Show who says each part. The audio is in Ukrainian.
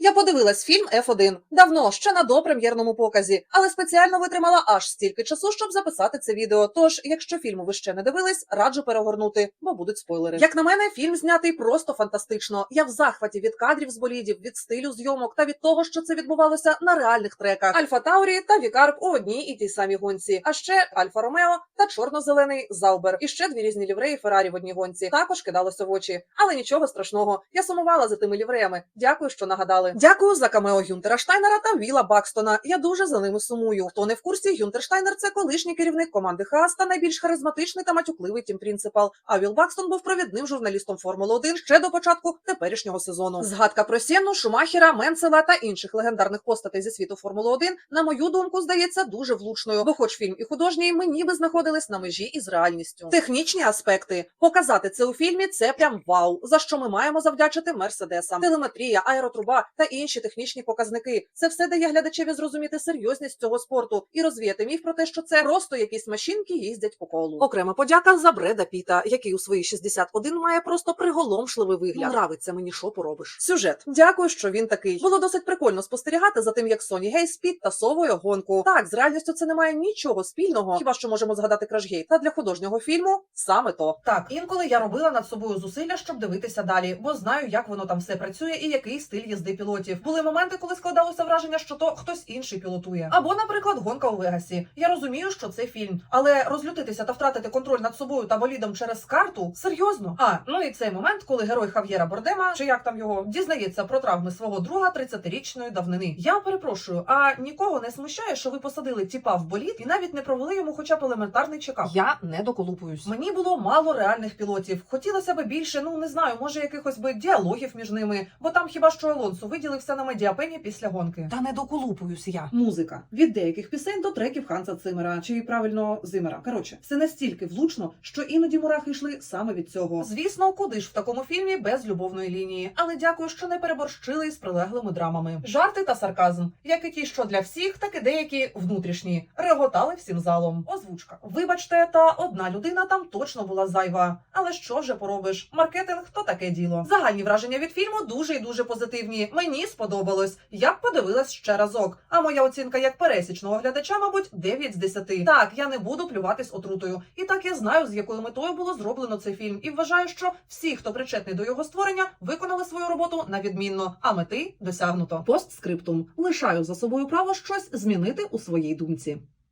Speaker 1: Я подивилась фільм F1 давно, ще на допрем'єрному показі, але спеціально витримала аж стільки часу, щоб записати це відео. Тож, якщо фільму ви ще не дивились, раджу перегорнути, бо будуть спойлери. Як на мене, фільм знятий просто фантастично. Я в захваті від кадрів з болідів, від стилю зйомок та від того, що це відбувалося на реальних треках. Альфа Таурі та Вікарп у одній і тій самій гонці, а ще Альфа Ромео та чорно-зелений Заубер. І ще дві різні лівреї Феррарі в одній гонці. Також кидалося в очі. Але нічого страшного. Я сумувала за тими лівреями. Дякую, що нагадали. Дякую за камео Гюнтера Штайнера та Віла Бакстона. Я дуже за ними сумую. Хто не в курсі, Гюнтер Штайнер це колишній керівник команди Хаас та найбільш харизматичний та матюкливий тім принципал. А Віл Бакстон був провідним журналістом Формули 1 ще до початку теперішнього сезону. Згадка про Сєнну, Шумахера, Менцела та інших легендарних постатей зі світу Формули 1, на мою думку, здається дуже влучною, бо, хоч фільм і художній, ми ніби знаходились на межі із реальністю. Технічні аспекти показати це у фільмі це прям вау, за що ми маємо завдячити мерседесам. Телеметрія, аеротруба та інші технічні показники. Це все дає глядачеві зрозуміти серйозність цього спорту і розвіяти міф про те, що це просто якісь машинки їздять по колу. Окрема подяка за Бреда Піта, який у свої 61 має просто приголомшливий вигляд. Нравиться мені, що поробиш. Сюжет. Дякую, що він такий. Було досить прикольно спостерігати за тим, як Соні Гейс підтасовує гонку. Так, з реальністю це не має нічого спільного. Хіба що можемо згадати Кражгейт. Та для художнього фільму саме то. Так, інколи я робила над собою зусилля, щоб дивитися далі, бо знаю, як воно там все працює і який стиль їзди пілотів. Були моменти, коли складалося враження, що то хтось інший пілотує. Або, наприклад, гонка у Вегасі. Я розумію, що це фільм, але розлютитися та втратити контроль над собою та болідом через карту серйозно. А ну і цей момент, коли герой Хав'єра Бордема, чи як там його, дізнається про травми свого друга 30-річної давнини. Я перепрошую, а нікого не смущає, що ви посадили тіпа в болід і навіть не провели йому хоча б елементарний чекап. Я не доколупуюсь. Мені було мало реальних пілотів. Хотілося б більше, ну не знаю, може якихось би діалогів між ними, бо там хіба що Алонсо виділився на медіапені після гонки. Та не доколупуюсь я. Музика від деяких пісень до треків Ханса Цимера, чи правильно Зимера. Коротше, все настільки влучно, що іноді мурахи йшли саме від цього. Звісно, куди ж в такому фільмі без любовної лінії, але дякую, що не переборщили з прилеглими драмами. Жарти та сарказм, як і ті, що для всіх, так і деякі внутрішні, реготали всім залом. Озвучка. Вибачте, та одна людина там точно була зайва. Але що вже поробиш? Маркетинг то таке діло. Загальні враження від фільму дуже і дуже позитивні. Мені сподобалось. Я б подивилась ще разок. А моя оцінка як пересічного глядача, мабуть, 9 з 10. Так, я не буду плюватись отрутою. І так я знаю, з якою метою було зроблено цей фільм, і вважаю, що всі, хто причетний до його створення, виконали свою роботу на відмінно, а мети досягнуто. Постскриптум лишаю за собою право щось змінити у своїй думці.